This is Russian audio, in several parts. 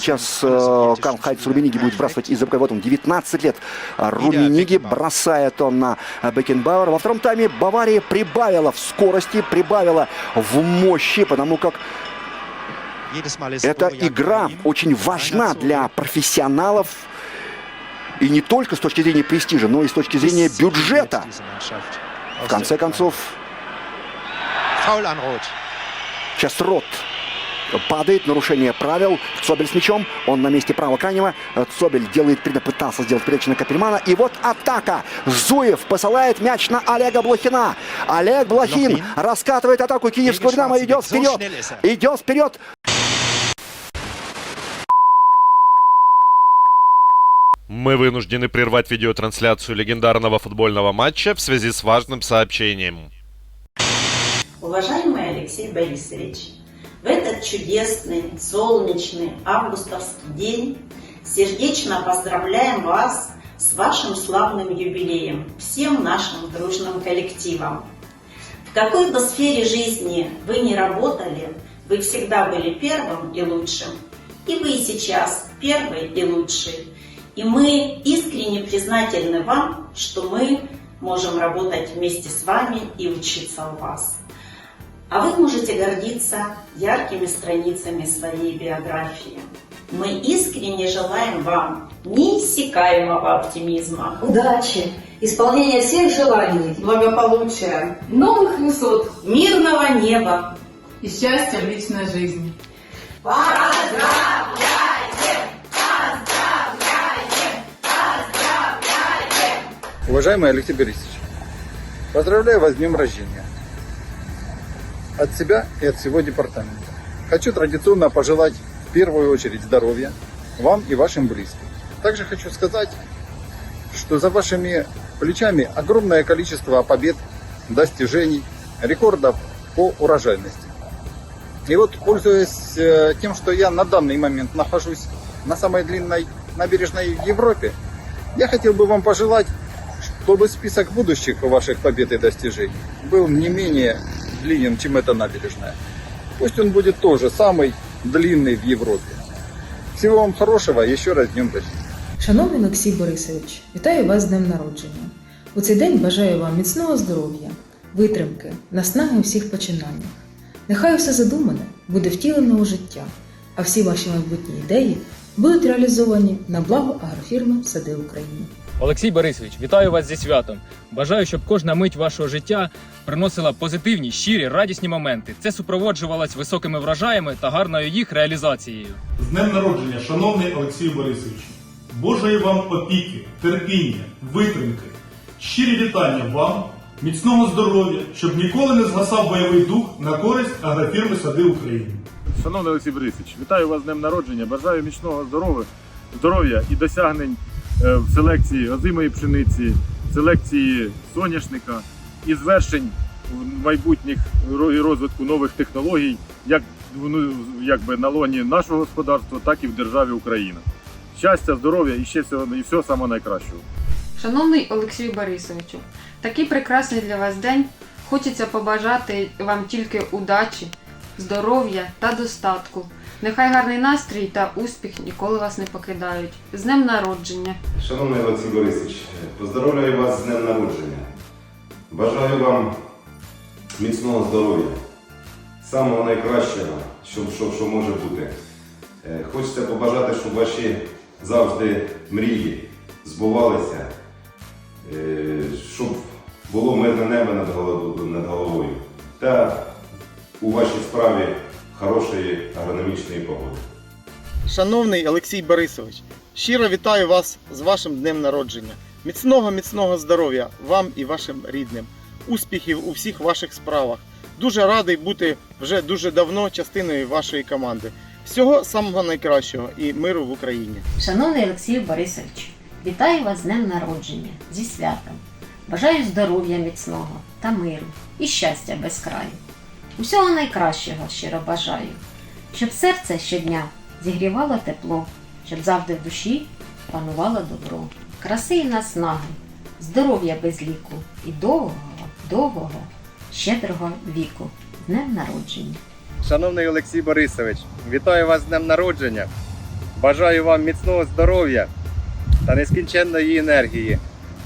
Сейчас э, Карл Хайц Румениги будет бросать из Вот он, 19 лет. А Румениги бросает он на э, Бекенбауэр. Во втором тайме Бавария прибавила в скорости, прибавила в мощи, потому как эта игра очень важна для профессионалов. И не только с точки зрения престижа, но и с точки зрения бюджета. В конце концов. Сейчас Рот падает, нарушение правил. Цобель с мячом, он на месте правого крайнего. Цобель делает, пытался сделать передачу на Капельмана. И вот атака. Зуев посылает мяч на Олега Блохина. Олег Блохин раскатывает атаку киевского Динамо. Идет вперед. Идет вперед. Мы вынуждены прервать видеотрансляцию легендарного футбольного матча в связи с важным сообщением. Уважаемый Алексей Борисович, в этот чудесный, солнечный августовский день сердечно поздравляем вас с вашим славным юбилеем, всем нашим дружным коллективом. В какой бы сфере жизни вы ни работали, вы всегда были первым и лучшим. И вы сейчас первый и лучший. И мы искренне признательны вам, что мы можем работать вместе с вами и учиться у вас. А вы можете гордиться яркими страницами своей биографии. Мы искренне желаем вам неиссякаемого оптимизма, удачи, исполнения всех желаний, благополучия новых высот. мирного неба, и счастья в личной жизни. Уважаемый Алексей Борисович, поздравляю вас с днем рождения. От себя и от всего департамента. Хочу традиционно пожелать в первую очередь здоровья вам и вашим близким. Также хочу сказать, что за вашими плечами огромное количество побед, достижений, рекордов по урожайности. И вот, пользуясь э, тем, что я на данный момент нахожусь на самой длинной набережной в Европе, я хотел бы вам пожелать, чтобы список будущих ваших побед и достижений был не менее длинен, чем эта набережная. Пусть он будет тоже самый длинный в Европе. Всего вам хорошего, еще раз днем рождения. Шановний Олексій Борисович, вітаю вас з днем народження. У цей день бажаю вам міцного здоров'я, витримки, наснаги у всіх починаннях. Нехай усе задумане буде втілено у життя, а всі ваші майбутні ідеї будуть реалізовані на благо агрофірми Сади України. Олексій Борисович, вітаю вас зі святом. Бажаю, щоб кожна мить вашого життя приносила позитивні, щирі, радісні моменти. Це супроводжувалось високими врожаями та гарною їх реалізацією. З днем народження, шановний Олексію Борисовичу, Божої вам опіки, терпіння, витримки, щирі вітання вам, міцного здоров'я, щоб ніколи не згасав бойовий дух на користь агрофірми Сади України. Шановний Олексій Борисович, вітаю вас з днем народження. Бажаю міцного здоров'я, здоров'я і досягнень в селекції озимої пшениці, селекції соняшника і звершень майбутніх розвитку нових технологій, як ну, якби на лоні нашого господарства, так і в державі Україна. Щастя, здоров'я і ще всього і всього самого найкращого. Шановний Олексію Борисовичу, такий прекрасний для вас день. Хочеться побажати вам тільки удачі, здоров'я та достатку. Нехай гарний настрій та успіх ніколи вас не покидають. З днем народження! Шановний Олексій Борисович, поздравляю вас з днем народження. Бажаю вам міцного здоров'я, самого найкращого, що, що, що може бути. Е, Хочеться побажати, щоб ваші завжди мрії збувалися, е, щоб було мирне небо над головою та у вашій справі хорошої агрономічної погоди. Шановний Олексій Борисович, щиро вітаю вас з вашим днем народження. Міцного, міцного здоров'я вам і вашим рідним, успіхів у всіх ваших справах. Дуже радий бути вже дуже давно частиною вашої команди. Всього самого найкращого і миру в Україні. Шановний Олексію Борисович, вітаю вас з днем народження, зі святом. Бажаю здоров'я міцного та миру і щастя без краю. Усього найкращого щиро бажаю, щоб серце щодня зігрівало тепло, щоб завжди в душі панувало добро, краси і наснаги, здоров'я без ліку і довгого, довгого, щедрого віку. Днем народження! Шановний Олексій Борисович, вітаю вас з днем народження. Бажаю вам міцного здоров'я та нескінченної енергії,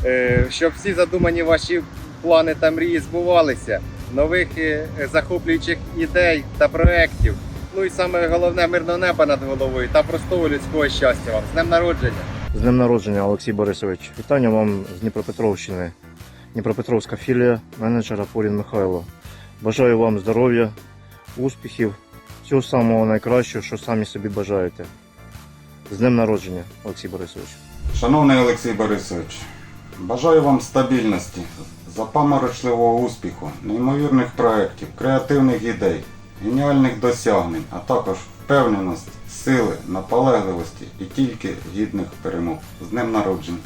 Е, щоб всі задумані ваші плани та мрії збувалися, нових е, захоплюючих ідей та проєктів. Ну і саме головне мирного неба над головою та простого людського щастя вам. З днем народження! З днем народження, Олексій Борисович. Вітання вам з Дніпропетровщини. Дніпропетровська філія менеджера Порін Михайло. Бажаю вам здоров'я, успіхів, всього самого найкращого, що самі собі бажаєте. З днем народження, Олексій Борисович. Шановний Олексій Борисович, бажаю вам стабільності, запаморочливого успіху, неймовірних проєктів, креативних ідей, геніальних досягнень, а також впевненості, сили, наполегливості і тільки гідних перемог. З днем народження!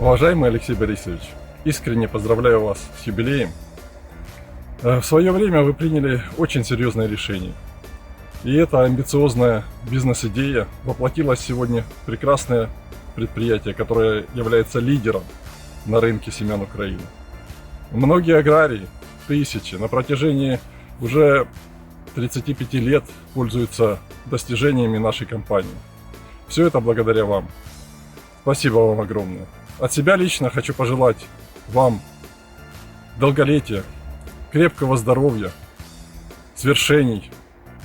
Уважаемый Алексей Борисович, искренне поздравляю вас с юбилеем. Э, В свое время вы приняли очень серьезное решение. И эта амбициозная бизнес-идея воплотилась сегодня в прекрасное предприятие, которое является лидером на рынке семян Украины. Многие аграрии, тысячи, на протяжении уже 35 лет пользуются достижениями нашей компании. Все это благодаря вам. Спасибо вам огромное. От себя лично хочу пожелать вам долголетия, крепкого здоровья, свершений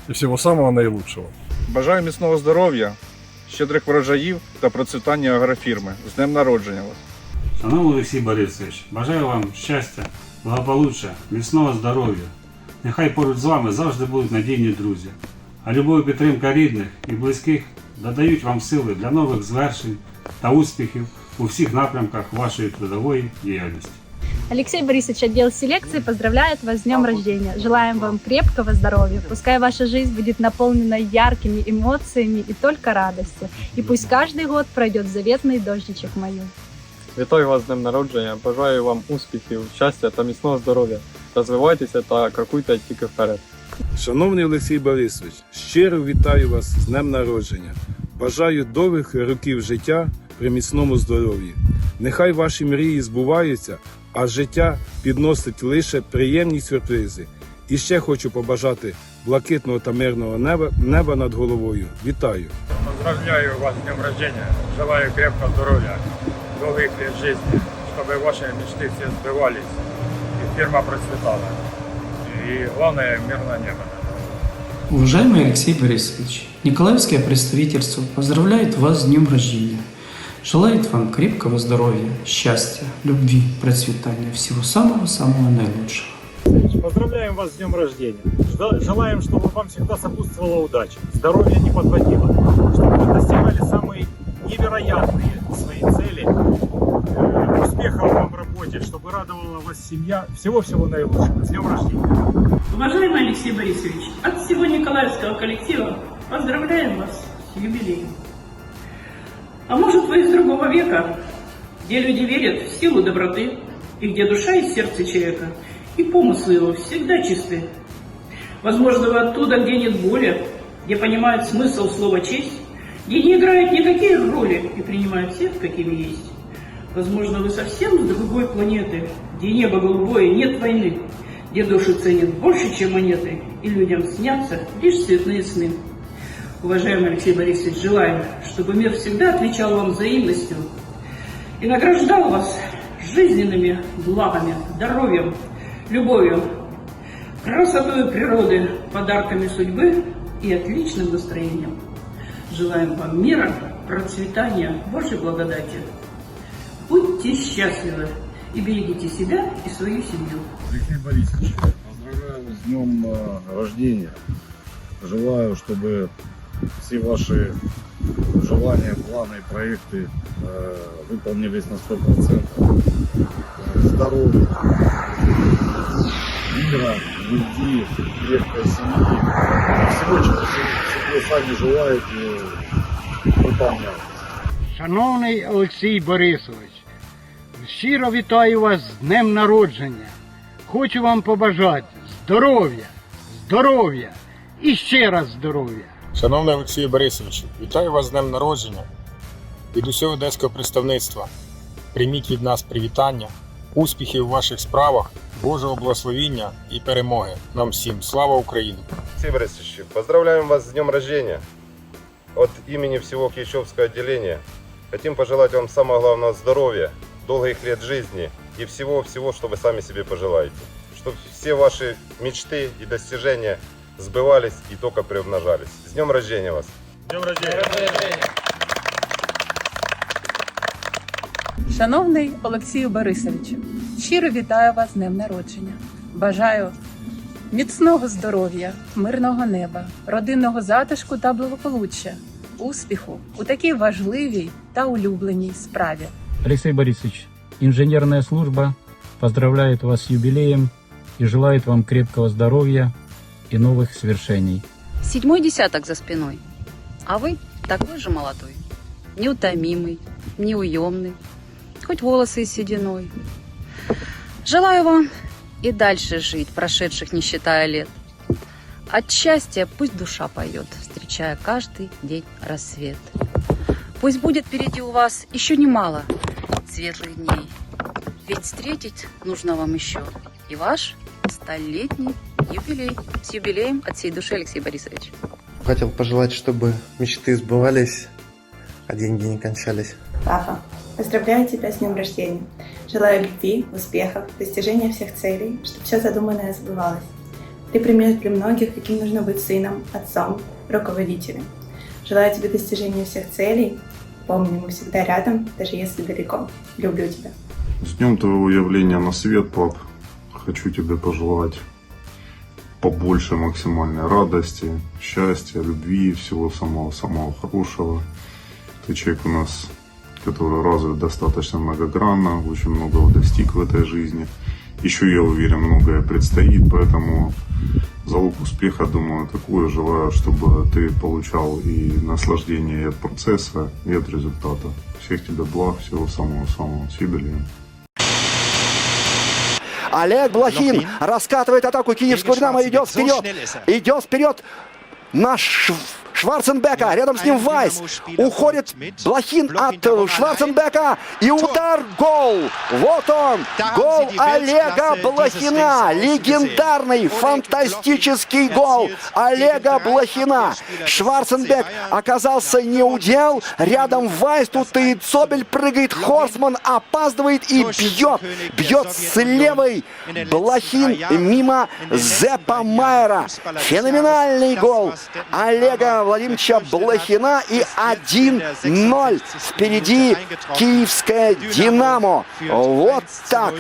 и всего самого наилучшего. Бажаю міцного здоров'я, щедрих врожаїв та процвітання агрофірми. З днем народження вас! Шановний Олексій Борисович, бажаю вам щастя, благополуччя, міцного здоров'я. Нехай поруч з вами завжди будуть надійні друзі. А любов і підтримка рідних і близьких додають вам сили для нових звершень та успіхів у всіх напрямках вашої трудової діяльності. Алексей Борисович, отдел селекции поздравляет вас с днем рождения. Желаем вам крепкого здоровья. Пускай ваша жизнь будет наполнена яркими эмоциями и только радостью. И пусть каждый год пройдет заветный дождичек мою. Вітаю вас з днем народження. Бажаю вам успіхів, щастя та міцного здоров'я. Розвивайтеся та крокуйте тільки вперед. Шановний Олексій Борисович, щиро вітаю вас з днем народження. Бажаю довгих років життя при міцному здоров'ї. Нехай ваші мрії збуваються, а життя підносить лише приємні сюрпризи. І ще хочу побажати блакитного та мирного неба, неба над головою. Вітаю! Поздравляю вас с днем рождения. Желаю крепкого здоровья, долгих лет жизни, чтобы ваши мечты все сбывались и фирма процветала. И главное, мирное небо. Уважаемый Алексей Борисович, Николаевское представительство поздравляет вас с днем рождения. Желает вам крепкого здоровья, счастья, любви, процветания, всего самого-самого наилучшего. Поздравляем вас с днем рождения. Желаем, чтобы вам всегда сопутствовала удача, здоровье не подводило, чтобы вы достигали самые невероятные свои цели, успехов вам в работе, чтобы радовала вас семья. Всего-всего наилучшего. С днем рождения. Уважаемый Алексей Борисович, от всего Николаевского коллектива поздравляем вас с юбилеем. А может вы из другого века, где люди верят в силу доброты, и где душа и сердце человека, и помыслы его всегда чисты. Возможно, вы оттуда, где нет боли, где понимают смысл слова «честь», где не играют никакие роли и принимают всех, какими есть. Возможно, вы совсем с другой планеты, где небо голубое, нет войны, где души ценят больше, чем монеты, и людям снятся лишь цветные сны. Уважаемый Алексей Борисович, желаем, чтобы мир всегда отвечал вам взаимностью и награждал вас жизненными благами, здоровьем, любовью, красотой природы, подарками судьбы и отличным настроением. Желаем вам мира, процветания, Божьей благодати. Будьте счастливы и берегите себя и свою семью. Алексей Борисович, поздравляю с днем э, рождения. Желаю, чтобы все ваши желания, планы и проекты э, выполнились на 100%. Э, Здоровья, мира, любви, крепкой семьи. Всего, чего вы сами желаете, выполняйте. Шановний Олексій Борисович, щиро вітаю вас з днем народження. Хочу вам побажати здоров'я, здоров'я і ще раз здоров'я. Шановний Олексій Борисович, вітаю вас з днем народження від усього одеського представництва. Прийміть від нас привітання, успіхів у ваших справах, Божого благословіння і перемоги. Нам всім слава Україні! Олексій Борисович, поздравляем вас с днем рождения. от имени всего Киевского отделения хотим пожелать вам самого главного здоровья, долгих лет жизни и всего-всего, что вы сами себе пожелаете. Чтобы все ваши мечты и достижения сбывались и только приумножались. С днем рождения вас! Днем рождения! Шановний Олексію Борисовичу, щиро вітаю вас з днем народження. Бажаю міцного здоров'я, мирного неба, родинного затишку та благополуччя, успіху у такій важливій та улюбленій справі. Алексей Борисович, инженерная служба поздравляет вас с юбилеем и желает вам крепкого здоровья и новых свершений. Седьмой десяток за спиной. А вы такой же молодой, неутомимый, неуемный, хоть волосы и сединой. Желаю вам и дальше жить, прошедших не считая лет. От счастья пусть душа поет, встречая каждый день рассвет. Пусть будет впереди у вас еще немало светлых дней, ведь встретить нужно вам еще и ваш столетний юбилей. С юбилеем от всей души, Алексей Борисович. Хотел пожелать, чтобы мечты сбывались, а деньги не кончались. Папа, поздравляю тебя с днем рождения. Желаю любви, успехов, достижения всех целей, чтобы все задуманное сбывалось. Ты пример для многих, каким нужно быть сыном, отцом, руководителем. Желаю тебе достижения всех целей. Помни, мы всегда рядом, даже если далеко. Люблю тебя. С днем твоего явления на свет, пап. Хочу тебе пожелать побольше максимальной радости, счастья, любви, всего самого-самого хорошего. Ты человек у нас, который развит достаточно многогранно, очень многого достиг в этой жизни. Еще, я уверен, многое предстоит, поэтому залог успеха, думаю, такое. Желаю, чтобы ты получал и наслаждение и от процесса, и от результата. Всех тебе благ, всего самого-самого. С юбилеем. Олег Блохин раскатывает атаку киевского «Динамо», идет вперед, идет вперед наш Шварценбека, рядом с ним Вайс. Уходит Блохин от Шварценбека. И удар, гол. Вот он, гол Олега Блохина. Легендарный, фантастический гол Олега Блохина. Шварценбек оказался не удел. Рядом Вайс, тут и Цобель прыгает. Хорсман опаздывает и бьет. Бьет с левой Блохин мимо Зепа Майера. Феноменальный гол Олега Владимировича Блохина и 1-0. Впереди киевская «Динамо». Вот так.